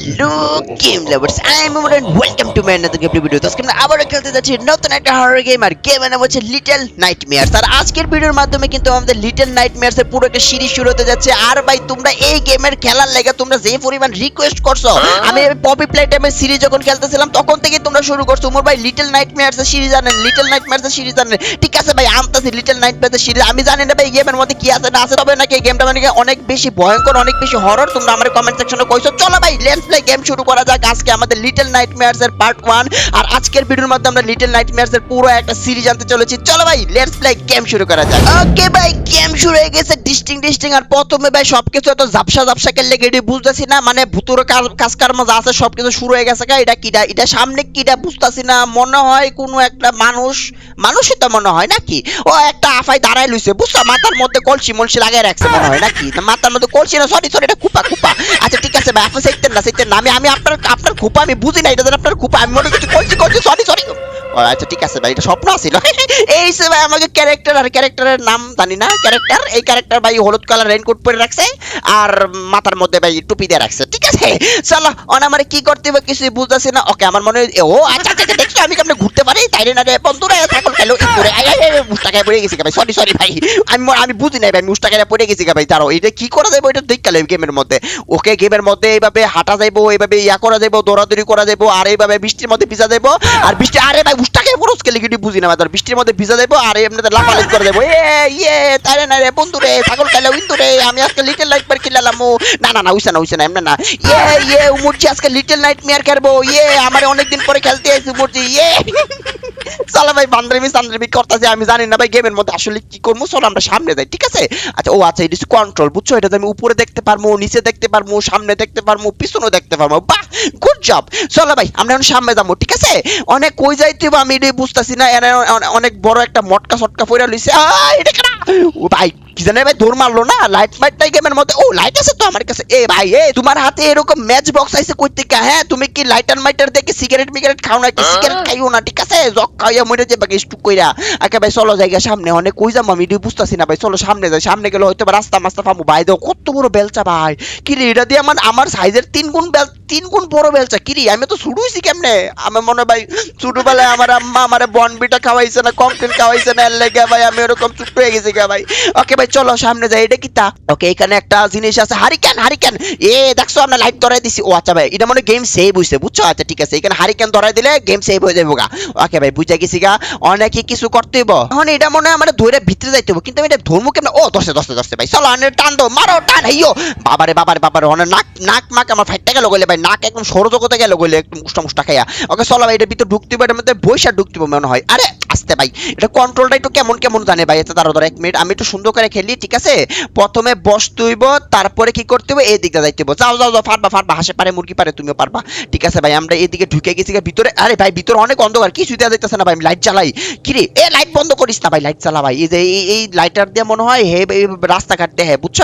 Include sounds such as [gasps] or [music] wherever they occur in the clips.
Hello game lovers I am Omar and welcome to my another game video তো আজকে আমরা আবারও খেলতে যাচ্ছি নতুন একটা হরর গেম আর গেম নাম হচ্ছে লিটল নাইটমেয়ারস আর আজকের ভিডিওর মাধ্যমে কিন্তু আমাদের লিটল নাইটমেয়ারস এর পুরো একটা সিরিজ শুরু হতে যাচ্ছে। আর ভাই তোমরা এই গেমের খেলার লেগে তোমরা যে পরিমাণ রিকোয়েস্ট করছ আমি পপি প্লে টাইমের সিরিজ যখন খেলতেছিলাম তখন থেকে তোমরা শুরু করছ। উমর ভাই লিটল নাইটমেয়ারস এর সিরিজ আনেন লিটল নাইটমেয়ারস এর সিরিজ আনেন। ঠিক আছে ভাই আনতাছি লিটল নাইটমেয়ারস এর সিরিজ আমি জানি না ভাই গেমের মধ্যে কি আছে না আছে তবে নাকি গেমটা মানে অনেক বেশি ভয়ঙ্কর অনেক বেশি হরর তোমরা আমার কমেন্ট সেকশনে কইছো। চলো ভাই লেটস প্লে গেম শুরু করা যাক। আজকে আমাদের লিটল নাইটমেয়ারস এর পার্ট ওয়ান আর আজকের ভিডিওর মধ্যে আমরা লিটল নাইটমেয়ারস এর পুরো একটা সিরিজ আনতে চলেছি। চলো ভাই লেটস প্লে গেম শুরু করা যাক। ওকে ভাই গেম শুরু হয়ে গেছে ডিস্টিং ডিস্টিং, আর প্রথমে ভাই সবকিছু এত ঝাপসা ঝাপসা খেললে গেডি বুঝতেছি না মানে ভুতুরে কাজ- কর্ম যা আছে সবকিছু শুরু হয়ে গেছে এটা কিটা এটা সামনে কিটা বুঝতেছি না, মনে হয় কোনো একটা মানুষ, মানুষই তো মনে হয় নাকি? ও একটা আফাই দাঁড়াই লইছে, বুঝছ? মাথার মধ্যে কলসি মলসি লাগাই রাখছে মনে হয় নাকি? মাথার মধ্যে কলসি না সরি সরি এটা কুপা কুপা আচ্ছা ঠিক আছে ভাই, আপনি সেইতেন না সেইতেন না, আমি আমি আপনার আপনার কুপা আমি বুঝি না, এটা আপনার কুপা আমি মনে করছি কলসি কলসি সরি সরি আচ্ছা ঠিক আছে ভাই, এটা স্বপ্ন আছিল। এই সে ভাই, আমাকে ক্যারেক্টার আর ক্যারেক্টারের নাম জানি না ক্যারেক্টার এই ক্যারেক্টার ভাই হলুদ কালার রেইনকোট পরে রাখছে আর মাথার মধ্যে ভাই টুপি দিয়ে রাখছে ঠিক আছে? চলো অন আমার কি করতে হবে কিছু বুঝতেছি না। ওকে আমার মনে হয় ও আচ্ছা আচ্ছা আচ্ছা, দেখছ আমি কেমন ঘুরতে পারি। তাই না রে বন্ধুরা থাকল খেলো করে। আই আই মুস্তাকায় পড়ে গেছি ভাই। সরি সরি ভাই। আমি আমি বুঝি নাই ভাই মুস্তাকায় পড়ে গেছি ভাই। তারও এটা কি করা যাবে এটা দেখ কালে গেমের মধ্যে। ওকে গেমের মধ্যে এইভাবে হাঁটা যাইবো এইভাবে ইয়া করা যাইবো দৌড়াদৌড়ি করা যাইবো আর এইভাবে বৃষ্টির মধ্যে ভিজা যাইবো। আর বৃষ্টি আরে ভাই মুস্তাকায় পুরো স্কেলে গিয়ে বুঝি না বৃষ্টির মধ্যে ভিজা যাইবো আর এমনিতে লাফালাফি করে যাব এ ইয়ে তাই না রে, বন্ধু রে, ছাগল খেলে উইন্দু রে, আমি আজকে লিটল নাইট মেয়ার খেলালাম। না না না, উইসা না উইসা না, এমনি না। ইয়ে ইয়ে আজকে লিটল নাইট মেয়ার খেলব। ইয়ে আমার অনেকদিন পরে খেলতে ইয়ে। ভাই করতেছে, আমি জানি না ভাই গেমের মধ্যে আসলে কি করব, চলো আমরা সামনে যাই, ঠিক আছে? আচ্ছা ও আচ্ছা এটা কন্ট্রোল বুঝছ? এটা আমি উপরে দেখতে পারব, নিচে দেখতে পারব, সামনে দেখতে পারব পিছনে দেখতে পারব, বাহ গুড জব চলো ভাই, আমরা এখন সামনে যাব, ঠিক আছে? অনেক কই যাইতে আমি এটাই বুঝতেছি না অনেক বড় একটা মটকা সটকা পইরা লইছে এটা ও ভাই কি জানে ভাই দৌড় মারলো না? লাইট মাইটটাই গেমের মধ্যে। ও লাইট আছে তো আমার কাছে। এ ভাই এ তোমার হাতে এরকম ম্যাচ বক্স আছে কই থেকে হ্যাঁ? তুমি কি লাইটার মাইটার দেখে সিগারেট মিগারেট খাও না কি সিগারেট খাইও না ঠিক আছে? জক খাইয়া মরে যাবে কি স্টুক কইরা। আকে ভাই চলো জায়গা সামনে। অনেক কই যাব আমি বুঝতাছি না ভাই। চলো সামনে যাই। সামনে গেলে হয়তো রাস্তা মাস্তা পাবো। ভাই দেখো কত বড় বেলচা ভাই। কি রে এটা দিয়ে আমার আমার সাইজের তিন গুণ বেল তিন গুণ বড় বেলচা। কি রে আমি তো শুরু হইছি কেমনে? আমার মনে ভাই ছোটবেলায় আমার আম্মা আমার বনবিটা খাওয়াইছে না কমপ্লেন খাওয়াইছে না এর লেগে ভাই আমি ওরকম ছোট্ট হয়ে গেছি গা ভাই। ওকে ভাই, চলো, সামনে যাই। এটা কি তা? ওকে এখানে একটা জিনিস আছে। হারিকেন হারিকেন এ, দেখছ, আমরা লাইট ধরাই দিছি। ও আচ্ছা ভাই, এটা মনে গেম সেভ হইছে, বুঝছ? আচ্ছা ঠিক আছে, এখানে হারিকেন ধরাই দিলে গেম সেভ হয়ে যাবে গা। ওকে ভাই, বুঝা গেছি গা। অনেকে কিছু করতে হইব। এখন এটা মনে হয় আমার ধরে ভিতরে যাইতে হবে কিন্তু আমি এটা ধর্ম কেমন? ও দশে দশে দশে ভাই। চলো আনে টান দো মারো, টান হেইও বাবারে বাবারে বাবারে অনেক নাক নাক মাক আমার ফাইটটা গেল গেলে ভাই। নাক একদম সৌরজগতে গেল গেলে একদম মুষ্টা মুষ্টা খাইয়া। ওকে চলো, ভাই এটা ভিতরে ঢুকতে হবে এটার মধ্যে বৈশা ঢুকতে হবে মনে হয়। আরে, আসতে, ভাই, এটা কন্ট্রোলটা একটু কেমন কেমন জানে, ভাই? এতে দাঁড়ো দাঁড়ো এক মিনিট আমি একটু সুন্দর করে খেলি, ঠিক আছে? প্রথমে বসতে হইব তারপরে কি করতে হবে? এই দিকটা যাইতে যাও যাও যাও, ফাটবা ফাটবা। হাসে পারে, মুরগি পারে, তুমিও পারবা। ঠিক আছে ভাই, আমরা এদিকে ঢুকে গেছি ভিতরে। আরে ভাই, ভিতরে অনেক অন্ধকার কিছু দেওয়া যাইতেছে না ভাই, আমি লাইট জ্বালাই। কি রে? এ লাইট বন্ধ করিস না ভাই লাইট জ্বালা ভাই। এই যে, এই- লাইটার দিয়ে মনে হয় হে রাস্তাঘাট হ্যাঁ বুঝছ?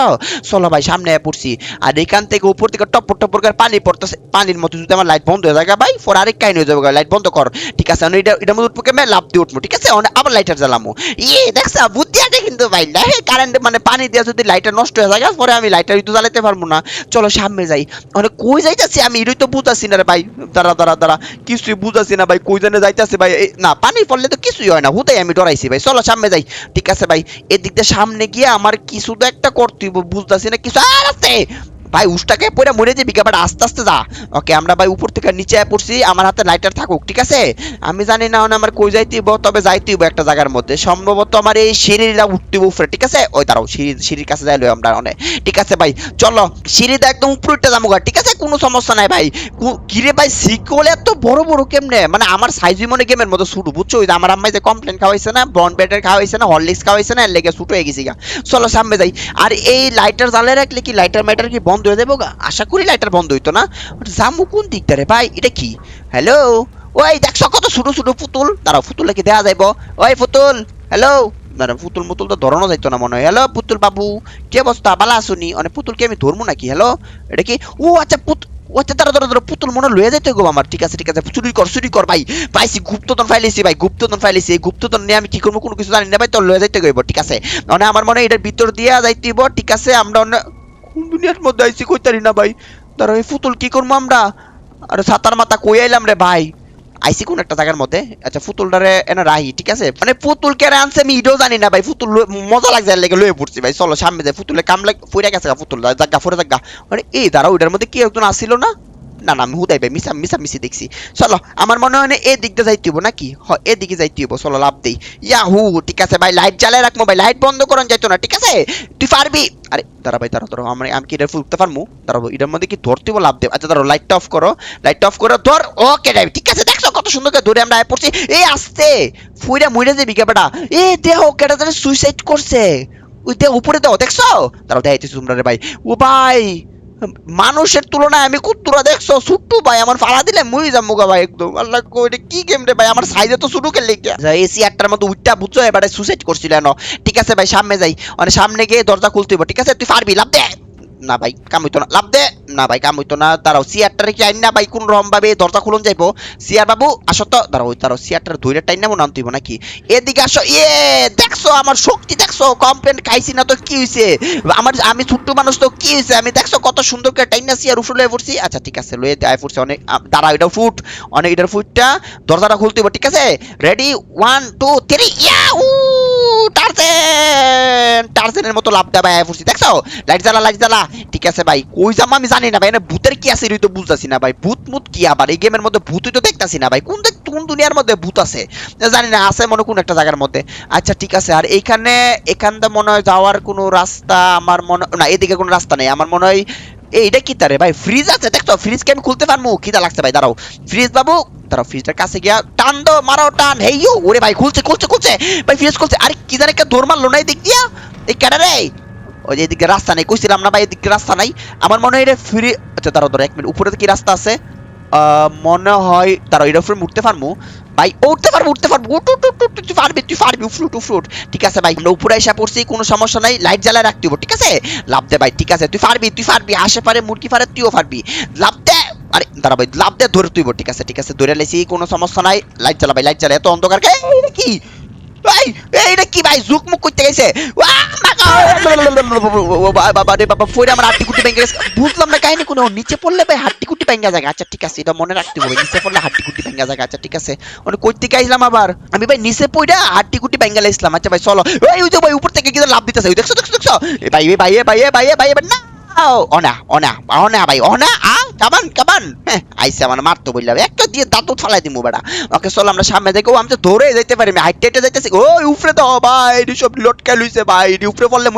চলো ভাই, সামনে পড়ছি। আর এখান থেকে উপর থেকে টপর টপর করে পানি পড়তেছে। পানির মতো যদি আমার লাইট বন্ধ হয়ে যায় ভাই ফোর আরেক কাহিনী হয়ে যাবে লাইট বন্ধ কর। ঠিক আছে এটা এটার মধ্যে উঠবো কেমন লাভ দিয়ে উঠবো, ঠিক আছে? আবার লাইটার জ্বালামো। ইয়ে দেখছ বুদ্ধি আছে কিন্তু ভাই, না কারেন্ট মানে পানি দিয়ে যদি লাইটটা নষ্ট হয়ে যায়, পরে আমি লাইটার তো জ্বালাতে পারব না। চলো সামনে যাই। মানে কই যাইতাছি আমি? এটাই তো বুঝাচ্ছি না রে ভাই। দাঁড়া দাঁড়া দাঁড়া। কিছুই বুঝাছি না ভাই। কই জানে যাইতেছে ভাই? না, পানি পড়লে তো কিছুই হয় না। হুদাই আমি ডরাইছি ভাই। চলো সামনে যাই। ঠিক আছে ভাই। এদিক দিয়ে সামনে গিয়ে আমার কিছু তো একটা করতে বুঝতাছি না কিছু। আর আছে! ভাই উষ্টাকে পরে মরে যাবি কাবার আস্তে আস্তে যা। ওকে, আমরা ভাই উপর থেকে নিচে পড়ছি, আমার হাতে লাইটার থাকুক, ঠিক আছে? আমি জানি না আমার কই যাইতেইব তবে যাইতেইব একটা জায়গার মধ্যে। সম্ভবত আমার এই সিঁড়িটা উঠতে উপরে, ঠিক আছে? ওই দাঁড়াও, সিঁড়ি, সিঁড়ির কাছে যাইলো আমরা অনেক ঠিক আছে ভাই, চলো, সিঁড়িটা একদম উপরে উঠতে যাব ঠিক আছে? কোনো সমস্যা নাই ভাই। কিরে ভাই, সিকোল এত বড় বড় কেমনে? মানে আমার সাইজ মনে গেমের মতো শুরু বুঝছ? ওই আমার আম্মাই যে কমপ্লেন খাওয়াইছে না ব্রন ব্যাটার খাওয়াইছে না হরলিক্স খাওয়াইছে না লেগে শুট হয়ে গেছি চলো, সামনে যাই। আর এই লাইটার জ্বালে রাখলে কি লাইটার ম্যাটার কি বন্ধ হয়ে যাব আশা করি লাইটার বন্ধ হইতো না। জামু কোন দিকটা রে ভাই? এটা কি? হ্যালো ওই দেখছ কত ছোট ছোট পুতুল? দাঁড়াও পুতুলে কি দেওয়া যাইব। ওই পুতুল হ্যালো পুতুল মুতুল তো ধরানো যাইতো না মনে হয়। হ্যালো পুতুল বাবু? কি অবস্থা? বালা আসুনি? মানে পুতুলকে আমি ধরবো নাকি? হ্যালো এটা কি? ও আচ্ছা পুত, ও আচ্ছা দাঁড়া দাঁড়া দাঁড়া পুতুল মনে লয়ে যেতে গো আমার। ঠিক আছে ঠিক আছে। চুরি কর চুরি কর ভাই। পাইছি গুপ্তধন ফাইলেছি ভাই, গুপ্তধন ফাইলেছি এই গুপ্তধন নিয়ে আমি কি করব? কোনো কিছু জানি না ভাই তোর লয়ে যাইতে গইব ঠিক আছে? মানে আমার মনে হয় এটার ভিতর দিয়া যাইতেইব ঠিক আছে? আমরা অন্য দুনিয়ার মধ্যে আইছি কইতারি না ভাই? ধরো এই ফুতুল কি করব আমরা? আরে সাতার মাথা কই আইলাম রে ভাই? আইসি কোন একটা জায়গার মধ্যে? আচ্ছা ফুতুলটারে এনে রাহি, ঠিক আছে? মানে ফুতুল কে আনছে আমি ইডো জানি না ভাই ফুতুল মজা লাগছে আর লেগে লয়ে পড়ছি ভাই। চলো, সামনে যাই ফুতুলে কাম লাগ ফুইরা গেছে ফুতুল জাগা ফুরে জাগা মানে এই দাঁড়া ওইটার মধ্যে কি একজন আসছিল না? না না, আমি হুদাই ভাই মিসা মিসা মিশি দেখছি। চলো আমার মনে হয় না এই দিকটা যাইতে হইব নাকি? হ এদিকে যাইতে হইব চলো, লাভ দেই। ইয়াহু, ঠিক আছে, ভাই, লাইট জ্বালায় রাখব ভাই, লাইট বন্ধ করন যাইতো না, ঠিক আছে? তুই পারবি আরে দাঁড়া ভাই দাঁড়া ধরো আমি আমি কি এটা ফুলতে পারব দাঁড়াবো এটার মধ্যে কি ধরতে লাভ দেব আচ্ছা ধরো লাইটটা অফ করো লাইটটা অফ করো ধর ওকে যাই ঠিক আছে, দেখছ কত সুন্দর করে ধরে আমরা পড়ছি এই আসতে ফুইরা মুইরা যাবি কেবাটা এ, দেহ কেটা জানে সুইসাইড করছে ওই দেহ উপরে দাও দেখছ? দাঁড়াও দেখাইতেছি তোমরা রে ভাই। ও, ভাই মানুষের তুলনায় আমি কুত্তুরা দেখছ ছুট্টু ভাই, আমার ফাড়া দিলে মুই যাব গা ভাই একদম। আল্লাহ কো এটা কি গেম রে ভাই? আমার সাইজে তো শুরু করলে এসি আটটার মতো উঠটা বুঝছ, এবারে সুসাইড করছিল ঠিক আছে ভাই, সামনে যাই। মানে সামনে গিয়ে দরজা খুলতে ঠিক আছে? তুই পারবি, লাভ দে। না ভাই, কাম হইতো না। লাভ দে। না ভাই, কাম হইতো না। দাঁড়াও সিয়ারটারে কি আইন না ভাই? কোন রকম ভাবে দরজা খুলন যাইবো? সিয়ার বাবু, আসো তো। দাঁড়াও, ওই দাঁড়াও সিয়ারটার ধৈর্য টাইম নেব না আনতে হইব নাকি? এদিকে আসো। ইয়ে দেখছ আমার শক্তি, দেখছ? কমপ্লেন খাইছি না তো কি হইছে? আমার, আমি ছোট্ট মানুষ তো কি হইছে? আমি দেখছ কত সুন্দর করে টাইম না সিয়ার উফরে পড়ছি? আচ্ছা ঠিক আছে, লয়ে আয় পড়ছি। অনেক দাঁড়াও এটা ফুট। অনেক, এটার ফুটটা দরজাটা খুলতে ঠিক আছে? রেডি ওয়ান টু থ্রি ইয়াউ টার্সেন টার্সেনের মতো লাভ দেয় ভাই আয় দেখছ? লাইট জ্বালা লাইট জ্বালা। ঠিক আছে ভাই, কই যাম আমি জানি না ভাই, এনে ভূতের কি আছে তো বুঝতাছি না ভাই, ভূত মুত কি আবার? এই গেমের মধ্যে ভূতই তো দেখতাছি না ভাই, কোন কোন দুনিয়ার মধ্যে ভূত আছে? জানি না, আছে মনে কোন একটা জায়গার মধ্যে। আচ্ছা ঠিক আছে, আর এইখানে এখানটা মনে হয় যাওয়ার কোনো রাস্তা আমার মনে না, এদিকে কোনো রাস্তা নেই, আমার মনে হয় এই, এটা কি তারে? ভাই ফ্রিজ আছে দেখছ? ফ্রিজকে আমি খুলতে পারব? খিদা লাগছে ভাই দাঁড়াও। ফ্রিজ বাবু দাঁড়াও ফ্রিজটার কাছে গিয়া টান দো মারো টান। হেই ইউ ওরে ভাই খুলছে খুলছে খুলছে। ভাই ফ্রিজ খুলছে। আরে কি জানে কে দৌড় মারলো না এদিক দিক দিয়া? এই কেডা রে? ওই যে এদিকে রাস্তা নেই কইছিলাম না ভাই এদিকে রাস্তা নাই। আমার মনে হয় এটা ফ্রি আচ্ছা দাঁড়াও দাঁড়াও এক মিনিট উপরে কি রাস্তা আছে? মনে হয় তার উপরে উঠতে পারব? ভাই, উঠতে পারব উঠতে পারব। তুই পারবি তুই পারবি উফরুট উফরুট ঠিক আছে ভাই, আমরা উপরে এসে পড়ছি, কোনো সমস্যা নাই লাইট জ্বালায় রাখতে ঠিক আছে? লাভ দে ভাই, ঠিক আছে, তুই পারবি তুই পারবি আশে পারে মুরগি পারে তুইও পারবি। লাভ দে, আরে দাঁড়া ভাই, লাভ দে, ধরে তুইব, ঠিক আছে ঠিক আছে, ধরে লেছি কোনো সমস্যা নাই লাইট জ্বালা ভাই লাইট জ্বালা, এত অন্ধকার কে কি? ভাই এইটা কি ভাই জুক মুক করতে গেছে? বাবা রে বাবা আমার হাড্ডি কুটি বুঝলাম না কাহিনী কোনো। নিচে পড়লে ভাই হাড্ডি কুটি ভেঙে যায় আচ্ছা ঠিক আছে, এটা মনে রাখতে হবে। নিচে পড়লে হাড্ডি কুটি ভেঙে যায় আচ্ছা ঠিক আছে। মানে কই থেকে আইলাম আবার। আমি ভাই নিচে পড়া হাড্ডি কুটি ভেঙে লাইছিলাম আচ্ছা ভাই, চলো। ওই যে ভাই, উপর থেকে কিন্তু লাভ দিতেছে। দেখছ দেখছ দেখছ? ভাই ভাই ভাই ভাই ভাই ভাই, না। হ্যাঁ দিয়ে ওকে সামনে আমি ধরে যাইতে পারি সব উপরে পড়লে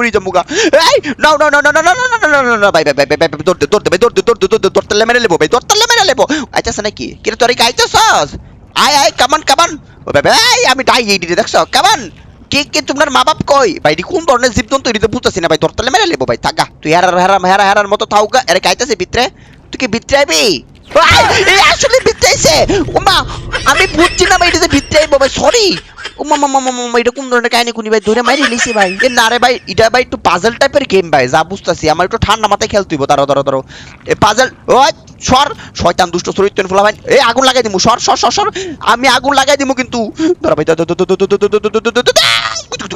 ভাই আমি ডাই দেখছ কামান কে কে তোমার মা বাপ কই ভাই কোন ধরনের জীবজন্তু? এটি তো বুঝতেছি না ভাই? তোর তাহলে মেরে লেবো ভাই, থাকা। তুই হেরার হেরা হেরা হেরার মতো থাউকা, এরে গাইতেছে ভিতরে। তুই কি ভিতরে আইবি আসলে ভিতরে আইছে ওমা আমি বুঝছি না ভাই, এটা যে ভিতরে আইবো ভাই সরি ওমা মামা মামা এটা কোন ধরনের কাহিনী কোনি ভাই? ধরে মারি লিছি ভাই। এ না রে ভাই, এটা ভাই একটু পাজল টাইপের গেম ভাই, যা বুঝতাছি। আমার একটু ঠান্ডা মাথায় খেলতে হইব, দাঁড়াও দাঁড়াও দাঁড়াও। এ পাজল ওই! সর শয়তান দুষ্ট শরীর তৈরি ফুলা ভাই এই আগুন লাগাই দিমু সর সর সর সর আমি আগুন লাগাই দিমু কিন্তু ধর ভাই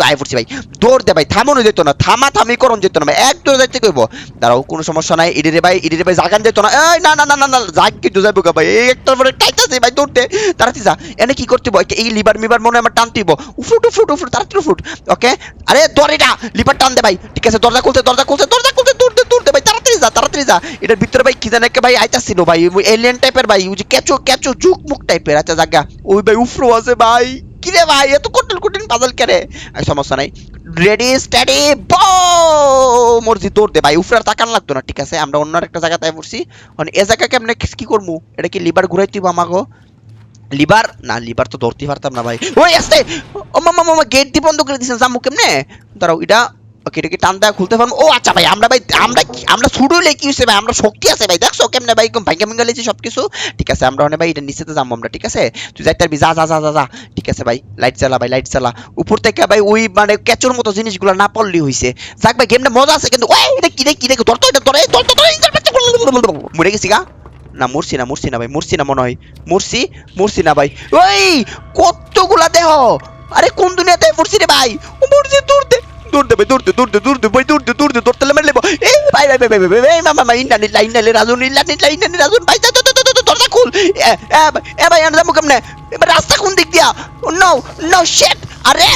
আয় পড়ছি ভাই দৌড় দে ভাই থামানো যেত না থামা থামি করন যেত না ভাই এক দৌড় যাইতে কইব দাঁড়াও কোনো সমস্যা নাই ইডিরে ভাই ইডিরে ভাই জাগান যেত না এই না না না না না জাগ কি যাইব গা ভাই এই একটার পরে টাইতাছে ভাই দৌড়তে তাড়াতাড়ি যা এনে কি করতে বয় এই লিভার মিভার মনে আমার টানতেইব উফুট উফুট উফুট তাড়াতাড়ি ফুট ওকে আরে দরিটা লিভার টান দে ভাই ঠিক আছে দরজা খুলতে দরজা খুলতে দরজা খুলতে দৌড়তে দৌড়তে ভাই তাড়াতাড়ি যা, তাড়াতাড়ি যা। এটার ভিতরে ভাই কি জানে একটা ভাই আইতাছিল ভাই এলিয়েন টাইপের ভাই, ওই যে মুক টাইপের আচ্ছা ওই ভাই উফরো আছে ভাই। ভাই, এত কঠিন কঠিন কেরে সমস্যা নাই। রেডি স্টাডি মর্জি দে ভাই উফরে আর তাকান লাগতো না, ঠিক আছে? আমরা অন্য একটা জায়গাতে পড়ছি মানে এ জায়গা কেমনে কি করব এটা কি লিভার ঘুরাইতে হবে আমাকে লিভার না লিভার তো ধরতে পারতাম না ভাই। ওই, আসতে! ও মামা মামা গেট দিয়ে বন্ধ করে দিয়েছেন জামু কেমনে? দাঁড়াও, এটা ওকে এটা কি খুলতে পারব ও আচ্ছা ভাই আমরা ভাই আমরা আমরা শুরু কি ভাই আমরা শক্তি আছে ভাই দেখছ কেমনে ভাই ঠিক আছে আমরা অনেক ভাই এটা যাব আমরা ঠিক আছে তুই যাইতে পারবি যা যা যা যা ঠিক আছে ভাই লাইট চালা ভাই লাইট চালা উপর থেকে ভাই ওই মানে মতো জিনিসগুলো না পড়লি হইছে যাক ভাই গেমটা মজা আছে কিন্তু ওই এটা কি রে কি তোর তোর তোর তোর মরে গেছি গা না মরছি না মরছি না ভাই মরছি না মনে হয় মরছি মরছি না ভাই ওই কতগুলা দেহ আরে কোন দুনিয়াতে মরছি রে ভাই ও মরছি দূর দে ভাই দৌড়তে দৌড়তে দৌড়তে ভাই মেরে লেবো এই ভাই ভাই ভাই ভাই ভাই মামা মামা ইন্টারনেট লাইন নালে রাজুন ইন্টারনেট লাইন নালে রাজুন ভাই দরজা খুল এ ভাই, আমরা কেমনে এবার রাস্তা কোন দিক দিয়া নো নো শিট আরে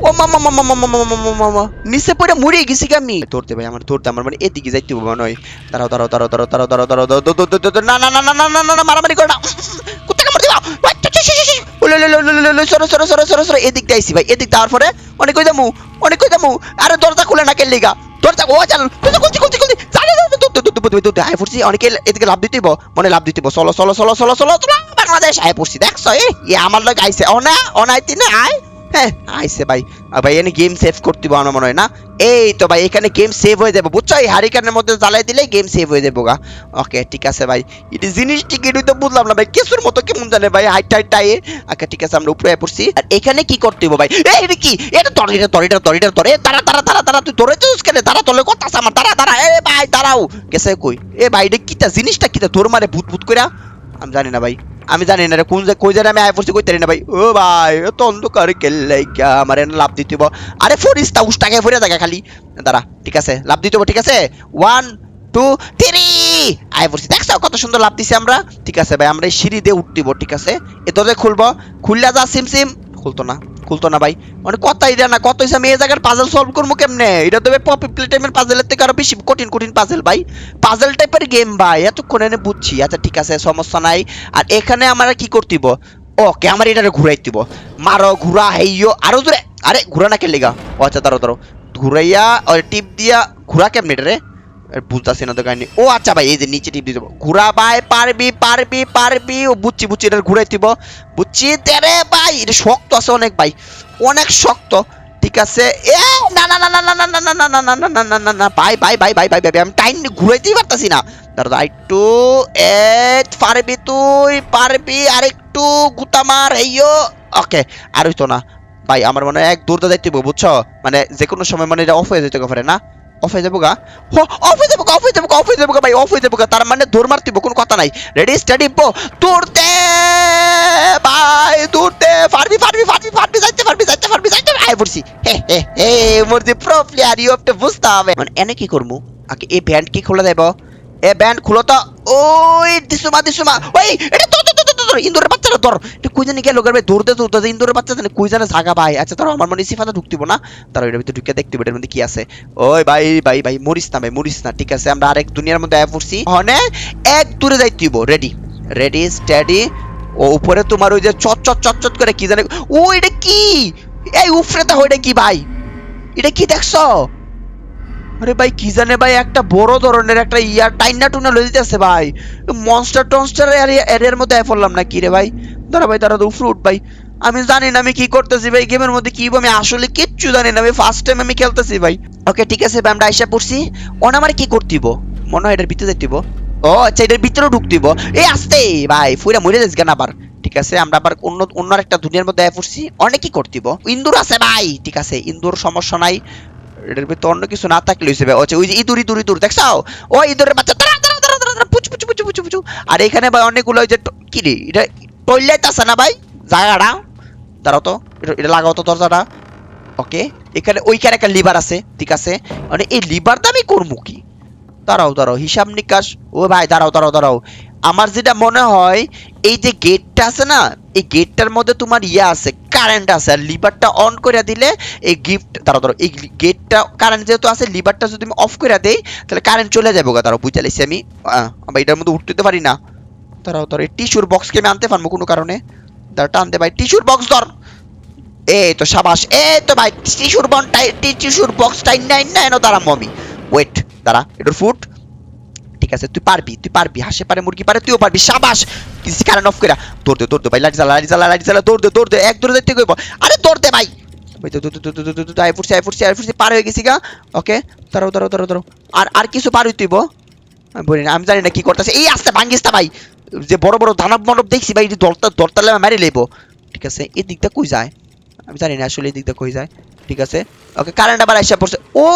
ও মামা মামা মামা মামা মামা মামা নিচে পড়ে মরে গেছি কি আমি ধরতে ভাই আমার ধরতে আমার মানে এদিকে যাইতে হবে মনে হয় দাঁড়াও দাঁড়াও দাঁড়াও দাঁড়াও দাঁড়াও দাঁড়াও দাঁড়াও দাঁড়াও না না না না না না না মারামারি করো না কোথায় কামড় দিবা সরো সরো এদিক দিয়ে আইছি ভাই, এদিক দেওয়ার পরে অনেক কই যামু, অনেক কই যামু। আরে দরজা খুলে না কেলিগা দরজা, ও জান দরজা খুলছি খুলছি খুলছি। জানি আয় পড়ছি। অনেকে এদিকে লাভ দিতেইব, মনে লাভ দিতেইব। চলো চলো চলো চলো চলো বাংলাদেশ আয় পড়ছি, দেখছ? এ আমার লোক আইছে। অনা অনাই অনাইতি না, আয়। হ্যাঁ আইছে ভাই। ভাই এখানে গেম সেভ করতে আমার মনে হয়, না? এই তো ভাই, এখানে গেম সেভ হয়ে যাবে, বুঝছ? এই হারিকানের মধ্যে জ্বালাই দিলে গেম সেভ হয়ে যাব গা। ওকে ঠিক আছে ভাই। এটি কি তো বুঝলাম না ভাই। মতো কেমন জানে ভাই টাই আচ্ছা ঠিক আছে, আমরা উপরে পড়ছি। আর এখানে কি করতে হবে ভাই? এটা কি? এটা এটা তোর তোর তোর। তারা তুই ধরে তুই কেন তারা তোলে কথা আমার। তারা তারা এ, ভাই, দাঁড়াও। গেছে কই? এ, ভাই, এটা কিটা জিনিসটা কিটা তোর মারে ভূত ভূত কইরা? আমি জানি না ভাই। আমি জানি না রে, কোন কই জানি আমি আয় পড়ছি কই তারি না ভাই। ও ভাই তো অন্ধকার কেল্লাই আমার এনে লাভ দিতে আরে ফরিস তা উষ্টাকে ফিরে থাকে খালি। দাঁড়া, ঠিক আছে, লাভ দিতে ঠিক আছে? ওয়ান টু থ্রি আয় পড়ছি দেখছ কত সুন্দর লাভ দিছি আমরা? ঠিক আছে ভাই, আমরা এই সিঁড়ি দিয়ে উঠতিব ঠিক আছে? এ দরজা খুলবো। খুললা যা, সিম সিম। খুলতো না। খুলতো না ভাই। মানে কত এটা না, কত আমি এই জায়গার পাজল সলভ করব কেমনে? এটা তো ভাই পপি প্লেটাইমের পাজলের থেকে আরও বেশি কঠিন কঠিন পাজল ভাই। পাজল টাইপের গেম ভাই, এতক্ষণ এনে বুঝছি। আচ্ছা ঠিক আছে, সমস্যা নাই। আর এখানে আমরা কি করতিব? ওকে আমার এটারে ঘুরাই দিব। মারো, ঘুরা হেইও আরও জোরে। আরে, ঘুরা না কেলেগা ও আচ্ছা দাঁড়ো দাঁড়ো ঘুরাইয়া টিপ দিয়া, ঘুরা কেমনে এটা রে বুঝতাছি না তো কাহিনী ও আচ্ছা ভাই এই যে নিচে টিপ দিয়ে দেবো ঘুরা ভাই পারবি পারবি পারবি ও বুঝছি বুঝছি এটা ঘুরাই দিব বুঝছি তেরে ভাই এটা শক্ত আছে অনেক ভাই অনেক শক্ত ঠিক আছে এ না না না না না না না না না না না না না না না ভাই ভাই ভাই ভাই ভাই ভাই আমি টাইম ঘুরাইতেই পারতাছি না দাঁড়া, একটু এ পারবি তুই পারবি আর একটু গুতামার এইও ওকে আর হইতো না ভাই আমার মনে হয় এক দূরটা হবে, বুঝছ মানে যে কোনো সময় মানে এটা অফ হয়ে যেতে পারে না অফ হয়ে যাব গা অফ হয়ে যাব অফ হয়ে যাব অফ হয়ে যাব ভাই অফ হয়ে যাব তার মানে দৌড় মারতিব, কোনো কথা নাই। রেডি স্টাডি পো দৌড়তে ভাই দৌড়তে পারবি পারবি পারবি পারবি যাইতে পারবি যাইতে পারবি যাইতে। আয় পড়ছি হে হে হে মোর যে pro player you have to বুঝতে হবে। মানে এনে কি করমু? আগে এই ব্যান্ড কি খোলা দেব? এ ব্যান্ড খুলো তো। ওই, দিসুমা দিসুমা। ওই, এটা তো ইন্দুরের বাচ্চাটা ধর। কই জানি গেল গর্বে দৌড়তে দৌড়তে ইন্দুরের বাচ্চা জানে কই জানে জাগা ভাই আচ্ছা ধরো, আমার মনে সিফাতে ঢুকতিব না। তারা এটার ভিতরে ঢুকে দেখতে এটার মধ্যে কি আছে। ওই ভাই ভাই ভাই, মরিস না ভাই, মরিস না, ঠিক আছে, আমরা আরেক দুনিয়ার মধ্যে আয়া পড়ছি। হনে এক দূরে যাইতিব রেডি রেডি স্টেডি ও উপরে তোমার ওই যে চট চট চট চট করে কি জানে, ও এটা কি? এই উপরে তো ওইটা কি ভাই? এটা কি দেখছ? আরে ভাই, কি জানে ভাই, একটা বড় ধরনের একটা ইয়ার টাইনা টুনা লয়ে দিতেছে ভাই। মনস্টার টনস্টার এরিয়ার মধ্যে আয় পড়লাম না, কি রে ভাই? দাঁড়া ভাই দাঁড়া ফ্রুট ভাই। আমি জানি না আমি কি করতেছি ভাই, গেমের মধ্যে কি আমি আসলে কিচ্ছু জানি না, আমি ফার্স্ট টাইম আমি খেলতেছি ভাই। ওকে ঠিক আছে, ভাই, আমরা আইসা পড়ছি। ওন আমার কি করতিব? মনে হয় এটার ভিতরে যাইতিব। ও আচ্ছা এটার ভিতরেও ঢুকতিব। এই আসতে, ভাই, ফুইরা মরে যাস কেন আবার? ঠিক আছে, আমরা আবার অন্য অন্য একটা দুনিয়ার মধ্যে পড়ছি। অনেক কি করতিব? ইন্দুর আছে ভাই, ঠিক আছে, ইন্দুর সমস্যা নাই। এটার ভিতরে অন্য কিছু না থাকলে হইছে ভাই। আচ্ছা ওই যে ইঁদুর ইঁদুর ইঁদুর, দেখছ? ও, ইঁদুরের বাচ্চা, তারা তারা তারা তারা পুচু পুচু পুচু পুচু পুচু। আর এখানে ভাই অনেকগুলো ওই যে কি রে, এটা টয়লেট আছে না ভাই? জায়গাটা? দাঁড়াও তো, এটা লাগাও তো দরজাটা। ওকে, এখানে ওইখানে একটা লিভার আছে, ঠিক আছে? মানে এই লিভারটা আমি করব কি? দাঁড়াও দাঁড়াও, হিসাব নিকাশ। ও ভাই, দাঁড়াও দাঁড়াও দাঁড়াও। আমার যেটা মনে হয় এই যে গেটটা আছে না এই গেটটার মধ্যে তোমার ইয়ে আছে কারেন্ট আছে আর লিভারটা অন করে দিলে এই গিফট দাঁড়াও ধরো এই গেটটা কারেন্ট যেহেতু আছে লিভারটা যদি আমি অফ করে দেই তাহলে কারেন্ট চলে যাবে গা দাঁড়াও বুঝতে লাইছি আমি এটার মধ্যে উঠতে পারি না দাঁড়াও ধরো এই টিস্যুর বক্সকে আমি আনতে পারব কোনো কারণে দাঁড়া টানতে ভাই টিস্যুর বক্স ধর এই তো সাবাস এ তো ভাই টিস্যুর বনটাই টিস্যুর বক্স টাইম নাইন না এনো দাঁড়া মমি ওয়েট দাঁড়া এটার ফুট আছে, তুই পারবি তুই পারবি, হাসে পারে, মুরগি পারে, তুইও পারবি, সাবাস! কারণ অফ করে দৌড় দে দৌড় দে, ভাই লাইট জ্বালা লাইট জ্বালা লাইট জ্বালা, দৌড় দে দৌড় দে, এক দৌড়ে দেখতে কইব, আরে দৌড় দে, ভাই! আই ফুটছি আই ফুটছি আই ফুটছি পার হয়ে গেছি গা, ওকে? দাঁড়াও দাঁড়াও দাঁড়াও দাঁড়াও, আর আর কিছু পার হইতেইব আমি বলি না, আমি জানি না কি করতেছে, এই আসতে ভাঙ্গিস না, ভাই! যে বড় বড় দানব মানব দেখছি, ভাই দরতা দরতালে মারি লইব। ঠিক আছে, এই দিকটা কই যায়? আমি জানি না আসলে এই দিকটা কই যায়। ঠিক আছে, ওকে কারেন্ট আবার আইসা পড়ছে, ও!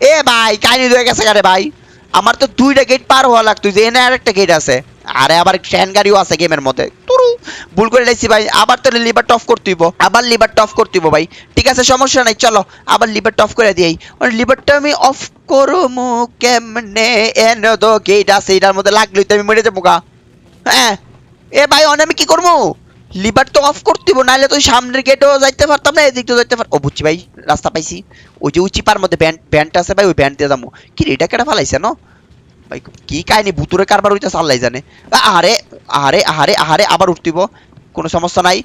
এ ভাই, কাহিনী হয়ে গেছে গারে ভাই! আমার তো দুইটা গেট পার হওয়া লাগতো, যে এনে আরেকটা গেট আছে। আরে আবার ট্রেন গাড়িও আছে গেমের মধ্যে। তুরু ভুল করে লাইছি ভাই। আবার তোর লিভার টফ করতে হইব। আবার লিভার টফ করতে হইব ভাই। ঠিক আছে, সমস্যা নাই, চলো। আবার লিভার টফ করে দিই। ওর লিভারটা আমি অফ করমু কেমনে? এন দো গেট আছে, এটার মধ্যে লাগলোই তো আমি মরে যাব গা। হ্যাঁ। এ ভাই, অন আমি কি করব লিভার তো অফ করতে হইব নাহলে তো সামনের গেটও যাইতে পারতাম না, এদিক তো যাইতে পার ও বুঝছি ভাই, রাস্তা পাইছি। ওই যে উচিপার মধ্যে ব্যান্ড ব্যান্ডটা আছে ভাই ওই ব্যান্ড দিয়ে যাব। কি রে, এটা কেটে ফালাইছে না? ভাই কি কাহিনি? ভুতুরে কারবার হইতে আল্লাহ জানে। আরে আরে আরে আরে আবার উঠতিব। কোনো সমস্যা নাই।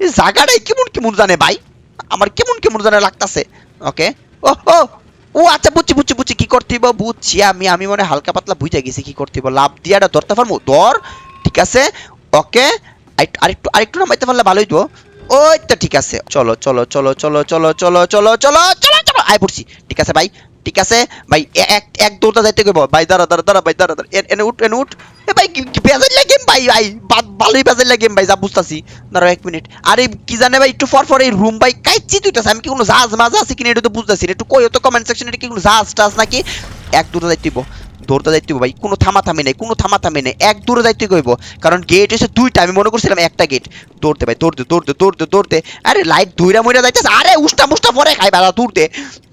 জায়গাটাই কেমন কেমন জানে ভাই? আমার কেমন কেমন জানে লাগতাছে। ওকে। ও ও ও আচ্ছা বুঝছি বুঝছি বুঝছি কি করতেইব বুঝছি আমি আমি মনে হালকা পাতলা বুঝে গেছি কি করতেইব লাভ দিয়াটা ধরতে পারব? ধর ঠিক আছে? ওকে। আরেকটু আরেকটু নামাইতে পারলে ভালোই তো ওই তো ঠিক আছে। চলো চলো চলো চলো চলো চলো চলো চলো চলো আয় পড়ছি। ঠিক আছে ভাই? ঠিক আছে? ভাই এক এক দৌড়টা যাইতে কইব। ভাই, দাঁড়া দাঁড়া দাঁড়া, ভাই, দাঁড়া দাঁড়া। এন উঠ, এনে উঠ। এ, ভাই বেজার লাগে? ভাই ভাই বা- ভালোই বেজার লাগে ভাই, যা বুঝতাছি। দাঁড়াও এক মিনিট। আরে কি জানে ভাই, একটু ফর ফর এই রুম ভাই কাইছি তুইতাছে আমি কি কোনো জাহাজ মাছ আছে কিনা এটা তো বুঝতাছি একটু কই তো কমেন্ট সেকশনে কি কোনো জাহাজ টাজ নাকি? এক যাইতে হইব। দৌড়তে যাইতে ভাই। কোনো থামাথামি নেই, কোনো থামাথামি নেই। এক দূরে যাইতে কইব কারণ গেট এসে দুইটা, আমি মনে করছিলাম একটা গেট দৌড়তে ভাই, দৌড়তে দৌড়তে দৌড়তে দৌড়তে। আরে লাইট ধুইরা মইরা যাইতেছে। আরে উষ্টা মুষ্টা পরে খাই বেলা দৌড়তে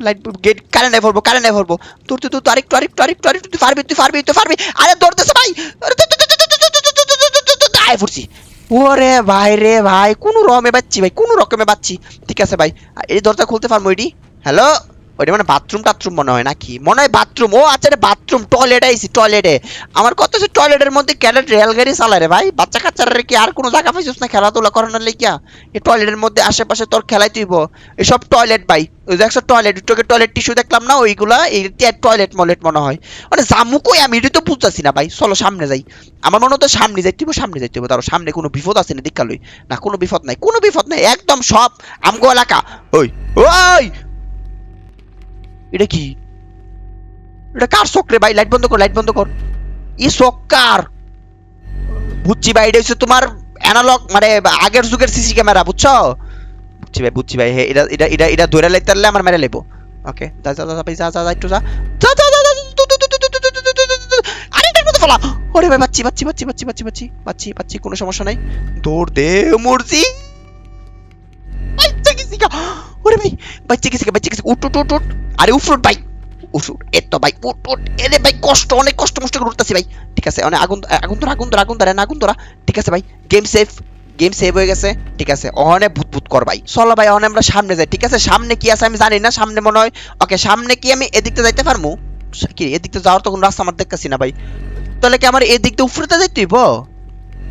লাইট গেট কারেন্টে ভরবো কারেন্টে ভরবো। দৌড়তে দৌড়তে, আরেকটু আরেকটু আরেকটু আরেকটু, তুই পারবি তুই পারবি তুই পারবি আরে দৌড়তেছে ভাই। আরে আয় পড়ছি। ওরে ভাই রে ভাই, কোনো রকমে বাচ্চি ভাই, কোনো রকমে বাচ্চি। ঠিক আছে ভাই, এই দরজা খুলতে পারব এটি? হ্যালো ওইটা মানে বাথরুম টাথরুম মনে হয় নাকি? মনে হয় বাথরুম ও আচ্ছা রে বাথরুম টয়লেটে আইসি টয়লেটে আমার কত হচ্ছে টয়লেটের মধ্যে ক্যারেট রেলগাড়ি চালায় রে ভাই। বাচ্চা কাচ্চারা কি আর কোনো জায়গা পাইছিস না খেলাধুলা করানোর লেগিয়া? এই টয়লেটের মধ্যে আশেপাশে তোর খেলাই তুইব। এসব টয়লেট ভাই। ওই দেখছ টয়লেট তোকে টয়লেট টিস্যু দেখলাম না? ওইগুলা, এই টয়লেট মলেট মনে হয়। মানে জামু কই আমি এটা তো বুঝতেছি না ভাই। চলো সামনে যাই। আমার মনে হতো সামনে যাইতে হইব সামনে যাইতে হইব তার সামনে কোনো বিপদ আছে না দেখা লই। না, কোনো বিপদ নাই। কোনো বিপদ নাই। একদম সব আমগো এলাকা। ওই ওই এটা কি এটা কার চোখ রে ভাই লাইট বন্ধ কর লাইট বন্ধ কর ই চোখ কার বুঝছি ভাই এটা হচ্ছে তোমার অ্যানালগ মানে আগের যুগের সিসি ক্যামেরা বুঝছ বুঝছি ভাই বুঝছি ভাই এটা এটা এটা এটা ধরে লাইতে পারলে আমার মেরে লেবো ওকে যা যা যা ভাই যা যা যা একটু যা যা যা যা। আরে ওরে ভাই বাচ্চি বাচ্চি বাচ্চি বাচ্চি বাচ্চি বাচ্চি বাচ্চি বাচ্চি কোনো সমস্যা নাই দৌড় দে মরজি। ওরে ভাই বাচ্চা বাচ্চা উঠ উঠ উঠ আরে ভাই। এত, ভাই। উঠ উঠ এরে ভাই, কষ্ট, অনেক কষ্ট করে উঠতেছি, ভাই। ঠিক আছে অনেক আগুন আগুন ধরা আগুন ধরা আগুন ধরা আগুন ধরা। ঠিক আছে, ভাই। গেম সেফ গেম সেভ হয়ে গেছে। ঠিক আছে ভূত ভূত কর, ভাই। চলো, ভাই আমরা সামনে যাই। ঠিক আছে, সামনে কি আছে আমি জানি না, সামনে মনে হয়। ওকে সামনে কি আমি এদিকতে যাইতে পারব কি, এদিকতে যাওয়ার তো কোনো রাস্তা আমার দেখতেছি না, ভাই। তাহলে কি আমার এদিকতে উপরেতে যাইতে হইব?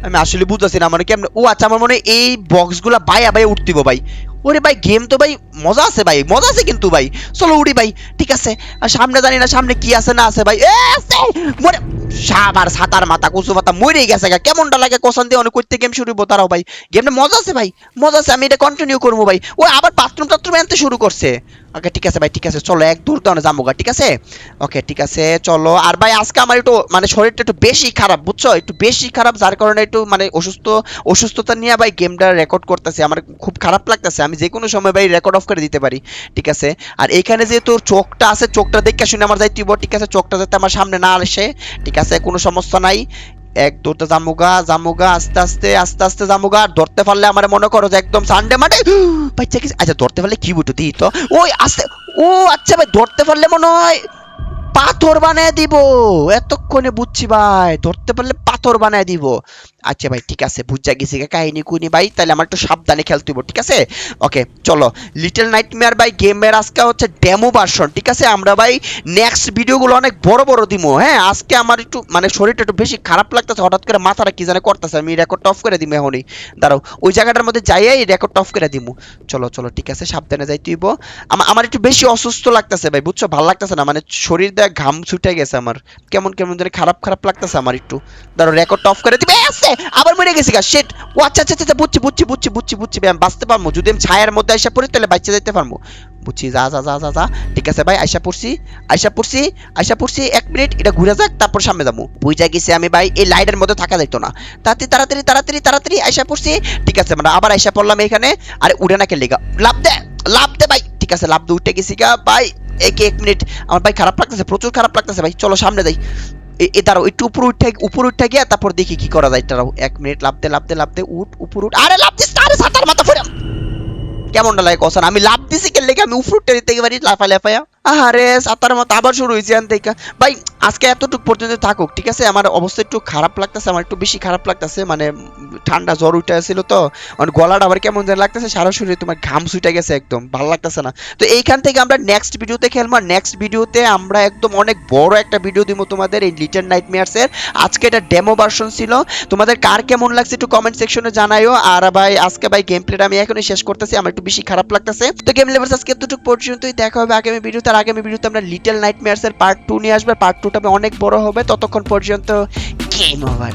আমি আসলে বুঝতেছি না আমার কেমন ও আচ্ছা আমার মনে হয় এই বক্সগুলা বাইয়া বাইয়া উঠতিব ভাই। ওরে ভাই গেম তো ভাই মজা আছে ভাই, মজা আছে কিন্তু ভাই। চলো উড়ি ভাই, ঠিক আছে? আর সামনে জানি না সামনে কি আছে, না আছে ভাই। এ মরে সাবার সাতার মাথা, কুসু পাতা মরে গেছে গা। কেমনটা লাগে কোসান দিয়ে অনেক করতে গেম শুরু তারাও ভাই। গেমটা মজা আছে ভাই, মজা আছে, আমি এটা কন্টিনিউ করব ভাই। ও, আবার বাথরুম টাথরুম আনতে শুরু করছে। ওকে, ঠিক আছে ভাই, ঠিক আছে, চলো এক দূর দাও যাব গা, ঠিক আছে? ওকে, ঠিক আছে, চলো। আর ভাই, আজকে আমার একটু মানে শরীরটা একটু বেশি খারাপ, বুঝছ? একটু বেশি খারাপ, যার কারণে একটু মানে অসুস্থ অসুস্থতা নিয়ে ভাই গেমটা রেকর্ড করতেছে। আমার খুব খারাপ লাগতেছে, আমি যে কোনো সময় ভাই রেকর্ড অফ করে দিতে পারি, ঠিক আছে? আর এইখানে যে তোর চোখটা আছে, চোখটা দেখে শুনে আমার যাইতে ঠিক আছে? চোখটা যাতে আমার সামনে না আসে, ঠিক আছে? কোনো সমস্যা নাই। এক দৌড়তে জামুগা জামুগা, আস্তে আস্তে আস্তে আস্তে জামুগা, আর ধরতে পারলে আমার মনে করো যে একদম সানডে মাঠে [gasps] বাচ্চা কি আচ্ছা ধরতে পারলে কি বুটো দিই তো। ওই, আস্তে, ও আচ্ছা ভাই, ধরতে পারলে মনে হয় পাথর বানায় দিব। এতক্ষণে বুঝছি, ভাই, ধরতে পারলে পাথর বানায় দিব। আচ্ছা ভাই, ঠিক আছে, বুঝা গেছি কাহিনী কুনি ভাই, তাহলে আমার একটু সাবধানে খেলতে হইব ঠিক আছে? ওকে, চলো লিটল নাইটমেয়ার ভাই গেমের আজকে হচ্ছে ডেমো ভার্সন ঠিক আছে? আমরা ভাই নেক্সট ভিডিওগুলো অনেক বড় বড় দিমো হ্যাঁ? আজকে আমার একটু মানে শরীরটা একটু বেশি খারাপ লাগতেছে, হঠাৎ করে মাথাটা কি জানে করতেছে, আমি রেকর্ড অফ করে দিমু এখনই। দাঁড়াও, ওই জায়গাটার মধ্যে যাইয়াই রেকর্ড অফ করে দিমু। চলো চলো, ঠিক আছে, সাবধানে যাইতে হইব আমার একটু বেশি অসুস্থ লাগতেছে ভাই, বুঝছ? ভালো লাগতেছে না মানে শরীর দিয়ে ঘাম ছুটে গেছে আমার। কেমন কেমন জানি খারাপ খারাপ লাগতেছে আমার একটু। দাঁড়াও রেকর্ড অফ করে দিবে আছে! আবার মরে গেছি গা। শেট ও আচ্ছা আচ্ছা আচ্ছা বুঝছি বুঝছি বুঝছি বুঝছি বুঝছি, ভাই, আমি বাঁচতে পারব। যদি আমি ছায়ার মধ্যে আইসা পড়ি, তাহলে বাচ্চা যাইতে পারব। বুঝছি, যা যা যা যা যা। ঠিক আছে ভাই, আইসা পড়ছি আইসা পড়ছি আইসা পড়ছি। এক মিনিট, এটা ঘুরে যাক, তারপর সামনে যাব। বুঝা গেছি আমি ভাই, এই লাইটের মধ্যে থাকা যাইতো না। তাড়াতাড়ি তাড়াতাড়ি তাড়াতাড়ি তাড়াতাড়ি আইসা পড়ছি। ঠিক আছে মানে আবার আইসা পড়লাম এখানে। আরে, উড়ে না খেললি গা লাভ দে লাভ দে ভাই। ঠিক আছে লাভ দে, উঠে গেছি গা। ভাই, এক এক মিনিট। আমার ভাই খারাপ লাগতেছে, প্রচুর খারাপ লাগতেছে ভাই। চলো, সামনে যাই। এ- দাঁড়াও, একটু উপর উঠে উপর উঠে গিয়ে তারপর দেখি কি করা যায়। দাঁড়াও, এক মিনিট লাভতে লাভতে লাভতে উঠ, উপর উঠ। আরে লাফ দিস আরে সাতার মাথা ফুরে কেমনটা লাগে কসন আমি লাভ দিছি, কেন লেগে আমি উপর উঠতে দিতে পারি লাফা লাফায়া? আরে সাতার মতো আবার শুরু হয়েছে আন থেকে। ভাই, আজকে এতটুকু পর্যন্ত থাকুক, ঠিক আছে? আমার অবস্থা একটু খারাপ লাগতেছে, আমার একটু বেশি খারাপ লাগতেছে মানে ঠান্ডা জ্বর উঠে আসছিল তো। মানে গলাটা আবার কেমন যেন লাগতেছে, সারা শরীরে তোমার ঘাম ছুটে গেছে একদম, ভালো লাগতেছে না। তো এইখান থেকে আমরা নেক্সট ভিডিওতে খেলব নেক্সট ভিডিওতে আমরা একদম অনেক বড় একটা ভিডিও দিব তোমাদের এই লিটল নাইটমেয়ার্স এর। আজকে এটা ডেমো ভার্সন ছিল। তোমাদের কার কেমন লাগছে একটু কমেন্ট সেকশনে জানাইও। আর ভাই, আজকে ভাই গেম প্লেটা আমি এখনই শেষ করতেছি, আমার একটু বেশি খারাপ লাগতেছে। তো গেম লেভার্স আজকে এতটুকু পর্যন্তই, দেখা হবে আগামী ভিডিওতে আর আগামী ভিডিওতে আমরা লিটল নাইটমেয়ার্সের পার্ট টু নিয়ে আসবে। পার্ট টুটা অনেক বড় হবে। ততক্ষণ পর্যন্ত গেম ওভার